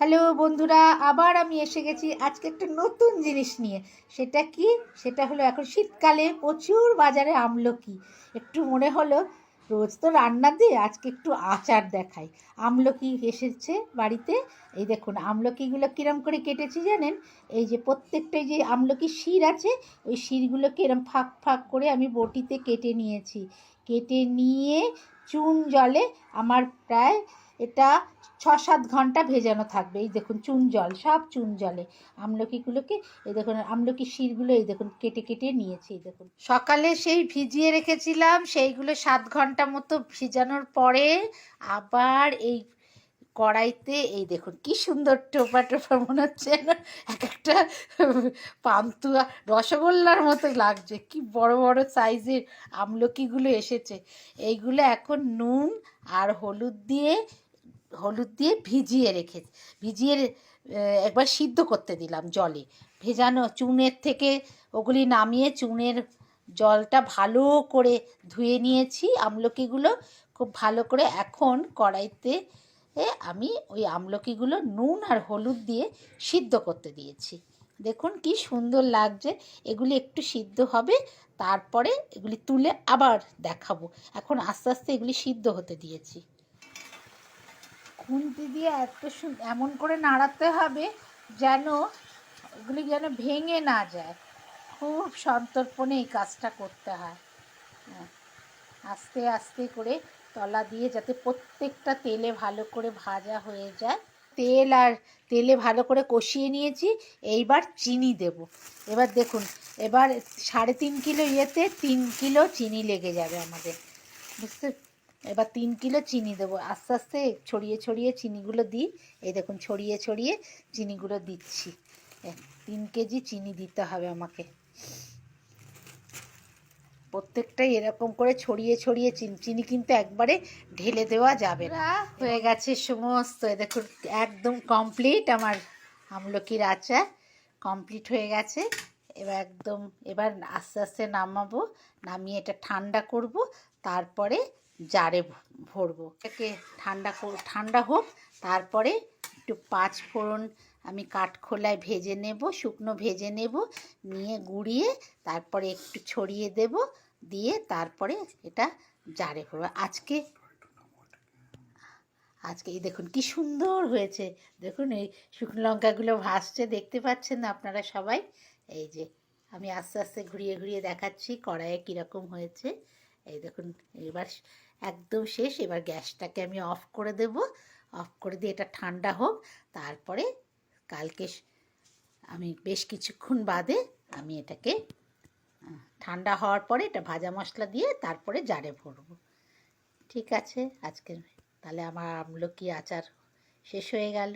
Hello বন্ধুরা, আবার আমি এসে গেছি আজকে একটা নতুন জিনিস নিয়ে। সেটা কি? সেটা হলো এখন শীতকালে প্রচুর বাজারে আমলকি। একটু মনে হলো, রোজ তো রান্না দিয়ে আজকে একটু আচার দেখাই। আমলকি এসেছে বাড়িতে। এই দেখুন, আমলকিগুলো কিরম করে কেটেছি জানেন? এই যে প্রত্যেকটাই যে আমলকি শির আছে, ওই শিরগুলোকে এরম ফাঁক ফাঁক করে আমি বটিতে কেটে নিয়েছি। কেটে নিয়ে চুন জলে আমার প্রায় এটা ছ সাত ঘণ্টা ভেজানো থাকবে। এই দেখুন, চুন জল, সব চুন জলে। আমলকিগুলোকে, এই দেখুন আমলকি শিরগুলো এই দেখুন, কেটে কেটে নিয়েছি, এই দেখুন। সকালে সেই ভিজিয়ে রেখেছিলাম, সেইগুলো সাত ঘণ্টা মতো ভিজানোর পরে আবার এই কড়াইতে, এই দেখুন কি সুন্দর টোপা টোপা মনে হচ্ছে এক একটা পান্তুয়া রসগোল্লার মতো লাগছে। কি বড় বড় সাইজের আমলকিগুলো এসেছে। এইগুলো এখন নুন আর হলুদ দিয়ে হলুদ দিয়ে ভিজিয়ে রেখে ভিজিয়ে একবার সিদ্ধ করতে দিলাম জলে। ভেজানো চুনের থেকে ওগুলি নামিয়ে চুনের জলটা ভালো করে ধুয়ে নিয়েছি আমলকিগুলো। খুব ভালো করে এখন কড়াইতে আমি ওই আমলকিগুলো নুন আর হলুদ দিয়ে সিদ্ধ করতে দিয়েছি। দেখুন কি সুন্দর লাগছে। এগুলি একটু সিদ্ধ হবে, তারপরে এগুলি তুলে আবার দেখাবো। এখন আস্তে আস্তে এগুলি সিদ্ধ হতে দিয়েছি। খুন্তি দিয়ে এত এমন করে নাড়াতে হবে যেন এগুলি যেন ভেঙে না যায়। খুব সন্তর্পণে এই কাজটা করতে হয়। হ্যাঁ। আস্তে আস্তে করে তলা দিয়ে যাতে প্রত্যেকটা তেলে ভালো করে ভাজা হয়ে যায়। তেল আর তেলে ভালো করে কষিয়ে নিয়েছি, এইবার চিনি দেব। এবার দেখুন, এবার সাড়ে তিন কিলো ইয়েতে তিন কিলো চিনি লেগে যাবে আমাদের, বুঝতে এবার তিন কিলো চিনি দেবো। আস্তে আস্তে ছড়িয়ে ছড়িয়ে চিনিগুলো দিই। এই দেখুন, ছড়িয়ে ছড়িয়ে চিনিগুলো দিচ্ছি। তিন কেজি চিনি দিতে হবে আমাকে। প্রত্যেকটাই এরকম করে ছড়িয়ে ছড়িয়ে চিনি চিনি কিন্তু একবারে ঢেলে দেওয়া যাবে না। হয়ে গেছে সমস্ত। এ দেখুন একদম কমপ্লিট আমার আমলকির আচার। কমপ্লিট হয়ে গেছে। এবার একদম এবার আস্তে আস্তে নামাবো। নামিয়ে এটা ঠান্ডা করব। তারপরে জারে ভরবো। এটাকে ঠান্ডা কর- ঠান্ডা হোক তারপরে একটু পাঁচ ফোড়ন আমি কাঠখোলায় ভেজে নেব শুকনো ভেজে নেব নিয়ে গুঁড়িয়ে তারপরে একটু ছড়িয়ে দেব। দিয়ে তারপরে এটা জারে ভরবো। আজকে আজকে এই দেখুন কি সুন্দর হয়েছে। দেখুন এই শুকনো লঙ্কাগুলো ভাসছে, দেখতে পাচ্ছেন না আপনারা সবাই? এই যে আমি আস্তে আস্তে ঘুরিয়ে ঘুরিয়ে দেখাচ্ছি কড়াইয়ে কীরকম হয়েছে। এই দেখুন এবার একদম শেষ, এবার গ্যাসটাকে আমি অফ করে দেব। অফ করে দিয়ে এটা ঠান্ডা হোক, তারপরে কালকে আমি বেশ কিছুক্ষণ বাদে আমি এটাকে ঠান্ডা হওয়ার পরে এটা ভাজা মশলা দিয়ে তারপরে জারে ভরব। ঠিক আছে আজকে তাহলে আমার আমলকি আচার শেষ হয়ে গেল।